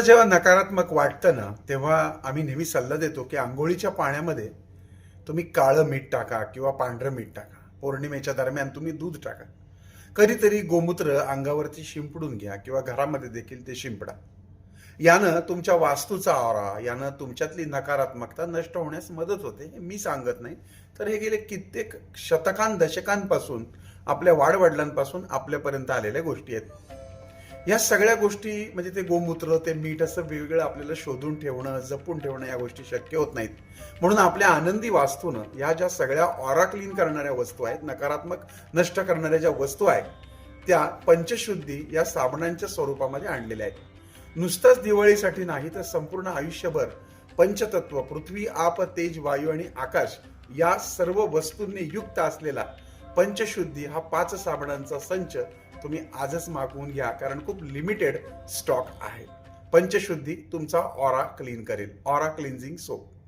जेव्हा नकारात्मक वाटतं ना तेव्हा आम्ही नेहमी सल्ला देतो की आंघोळीच्या पाण्यामध्ये तुम्ही काळं मीठ टाका किंवा पांढरं मीठ टाका. पौर्णिमेच्या दरम्यान तुम्ही दूध टाका. कधीतरी गोमूत्र अंगावरती शिंपडून घ्या किंवा घरामध्ये देखील ते शिंपडा. यानं तुमच्या वास्तूचा आवरा यानं तुमच्यातली नकारात्मकता नष्ट होण्यास मदत होते हे मी सांगत नाही. तर हे गेले कित्येक शतकां दशकांपासून आपल्या वाडवडिलांपासून आपल्यापर्यंत आलेल्या गोष्टी आहेत. या सगळ्या गोष्टी म्हणजे ते गोमूत्र ते मीठ असं वेगवेगळं आपल्याला शोधून ठेवणं जपून ठेवणं या गोष्टी शक्य होत नाहीत. म्हणून आपल्या आनंदी वास्तूनं या ज्या सगळ्या ऑरा क्लीन करणाऱ्या वस्तू आहेत नकारात्मक नष्ट करणाऱ्या ज्या वस्तू आहेत त्या पंचशुद्धी या साबणांच्या स्वरूपामध्ये आणलेल्या आहेत. नुसतंच दिवाळीसाठी नाही तर संपूर्ण आयुष्यभर पंचतत्व पृथ्वी आप तेज वायू आणि आकाश या सर्व वस्तूंनी युक्त असलेला पंचशुद्धी हा पाच साबणांचा संच तुम्ही आजच मागवून घ्या कारण खूप लिमिटेड स्टॉक आहे. पंचशुद्धी तुमचा ऑरा क्लीन करेल. Aura cleansing soap